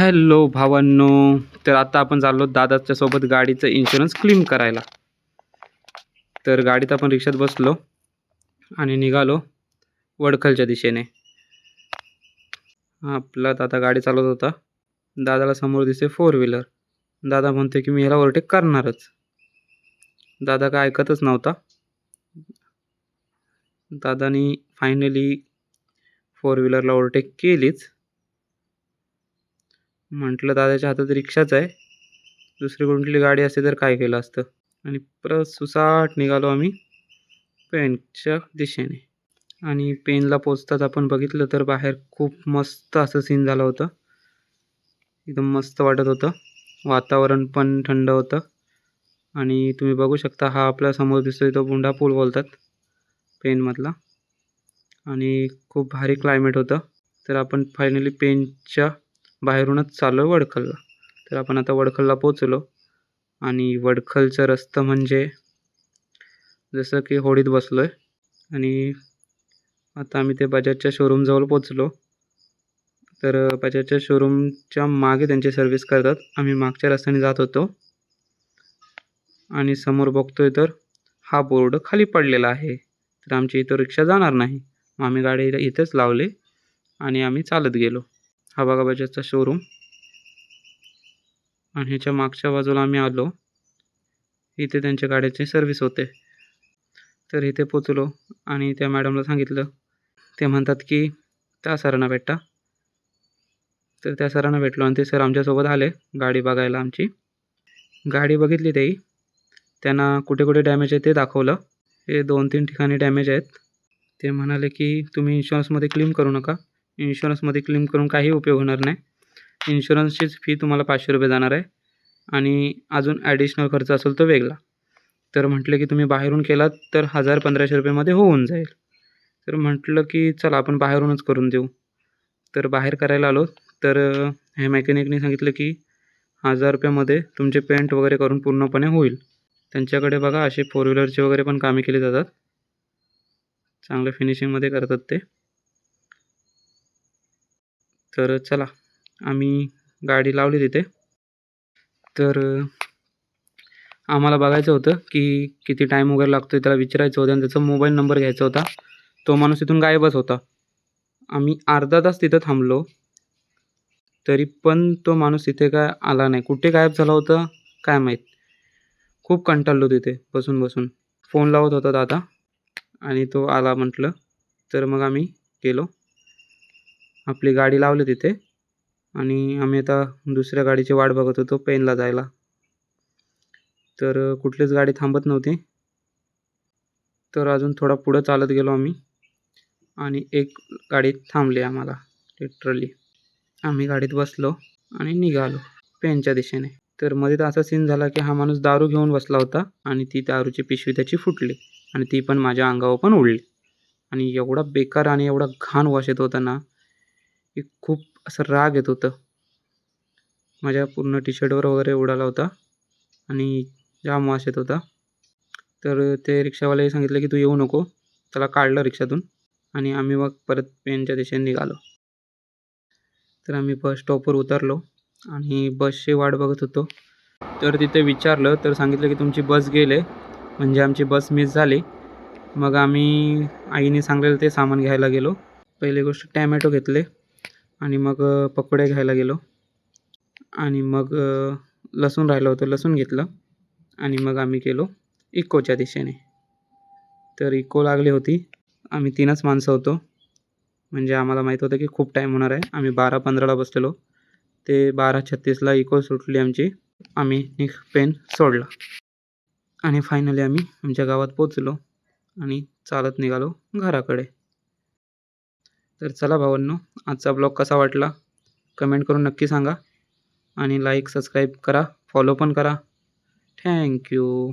Hello भावांनो तर आता आपण चाललो दादाच्या सोबत गाडीचं इन्शुरन्स क्लेम करायला. तर गाडीत आपण रिक्षात बसलो आणि निघालो वडखलच्या दिशेने. आपला दादा गाडी चालवत होता. दादाला समोर दिसते फोर व्हीलर दादा म्हणतो की मी ह्याला ओव्हरटेक करणारच. दादा काय ऐकतच नव्हता. दादानी फायनली फोर व्हीलरला ओव्हरटेक केलीच. म्हटलं दादाच्या हातात रिक्षाच आहे. दुसरी कुठली गाडी असते तर काय केलं असतं? आणि परत सुसाट निघालो आम्ही पेनच्या दिशेने. आणि पेनला पोचताच आपण बघितलं तर बाहेर खूप मस्त असं सीन झालं होतं. एकदम मस्त वाटत होतं. वातावरण पण थंड होतं. आणि तुम्ही बघू शकता हा आपल्यासमोर दिसतोय तो बुंडा पूल बोलतात पेनमधला. आणि खूप भारी क्लायमेट होतं. तर आपण फायनली पेनच्या बाहेरूनच चाललो आहे वडखलला. तर आपण आता वडखलला पोचलो आणि वडखलचं रस्तं म्हणजे जसं की होडीत बसलो आहे आणि आता आम्ही ते बजाजच्या शोरूमजवळ पोचलो तर बजाजच्या शोरूमच्या मागे त्यांची सर्व्हिस करतात. आम्ही मागच्या रस्त्याने जात होतो. आणि समोर बघतोय तर हा बोर्ड खाली पडलेला आहे. तर आमची इथं रिक्षा जाणार नाही. मग आम्ही गाडी इथेच लावली. आणि आम्ही चालत गेलो. हा बघा बजाजचा शोरूम आणि ह्याच्या मागच्या बाजूला आम्ही आलो. इथे त्यांच्या गाड्याची सर्व्हिस होते. तर इथे पोचलो आणि त्या मॅडमला सांगितलं. ते म्हणतात की त्या सरांना भेटा तर त्या सरांना भेटलो आणि ते सर आमच्यासोबत आले गाडी बघायला आमची. गाडी बघितली तेही. त्यांना कुठे कुठे डॅमेज आहे ते दाखवलं. हे दोन तीन ठिकाणी डॅमेज आहेत. ते म्हणाले की तुम्ही इन्शुरन्समध्ये क्लेम करू नका. इन्शुरन्समध्ये क्लेम करून काही उपयोग होणार नाही. इन्शुरन्सचीच फी तुम्हाला पाचशे रुपये जाणार आहे आणि अजून ॲडिशनल खर्च असेल तो वेगळा. तर म्हटलं की तुम्ही बाहेरून केलात तर हजार पंधराशे रुपयेमध्ये होऊन जाईल. तर म्हटलं की चला आपण बाहेरूनच करून देऊ. तर बाहेर करायला आलो तर हे मेकॅनिकने सांगितलं की हजार रुपयामध्ये तुमचे पेंट वगैरे करून पूर्णपणे होईल. त्यांच्याकडे बघा असे फोर व्हीलरचे वगैरे पण कामे केली जातात. चांगलं फिनिशिंगमध्ये करतात ते. तर चला आम्ही गाडी लावली तिथे. तर आम्हाला बघायचं होतं की किती टाईम वगैरे लागतो त्याला विचारायचं होतं आणि त्याचा मोबाईल नंबर घ्यायचा होता. तो माणूस तिथून गायबच होता. आम्ही अर्धा तास तिथं थांबलो. तरी पण तो माणूस तिथे काय आला नाही. कुठे गायब झाला होता काय माहीत. खूप कंटाळलो तिथे बसून बसून. फोन लावत होता दादा आणि तो आला म्हटलं. तर मग आम्ही गेलो. आपली गाडी लावली तिथे. आणि आम्ही आता दुसऱ्या गाडीची वाट बघत होतो पेनला जायला. तर कुठलीच गाडी थांबत नव्हती. तर अजून थोडा पुढं चालत गेलो आम्ही. आणि एक गाडी थांबली आम्हाला लिटरली आम्ही गाडीत बसलो आणि निघालो पेनच्या दिशेने. तर मध्ये तर असा सीन झाला की हा माणूस दारू घेऊन बसला होता आणि ती दारूची पिशवी त्याची फुटली आणि ती पण माझ्या अंगावर पण उडली. आणि एवढा बेकार आणि एवढा घाण वास येत होता ना एक खूप असं राग येत होतं. माझ्या पूर्ण टी शर्टवर वगैरे उडाला होता आणि जाम वास येत होता. तर ते रिक्षावाल्याने सांगितलं की तू येऊ नको त्याला काढलं रिक्षातून आणि आम्ही मग परत पेनच्या दिशेने निघालो. तर आम्ही बस स्टॉपवर उतरलो आणि बसची वाट बघत होतो. तर तिथे विचारलं तर सांगितलं की तुमची बस गेले म्हणजे आमची बस मिस झाली. मग आम्ही आईने सांगलेलं ते सामान घ्यायला गेलो. पहिली गोष्ट टॅमॅटो घेतले. आणि मग पकोडे घ्यायला गेलो. आणि मग लसूण राहिलं होतं लसूण घेतलं. आणि मग आम्ही गेलो इकोच्या दिशेने. तर इको लागली होती. आम्ही तीनच माणसं होतो. म्हणजे आम्हाला माहीत होतं की खूप टाईम होणार आहे. आम्ही बारा पंधराला बसलेलो. ते बारा छत्तीसला इको सुटली आमची. आम्ही निक पेन सोडला. आणि फायनली आम्ही आमच्या गावात पोचलो आणि चालत निघालो घराकडे. तर चला भावांनो आजचा ब्लॉग कसा वाटला? कमेंट करून नक्की सांगा. आणि लाईक सबस्क्राईब करा. फॉलो पण करा. थँक्यू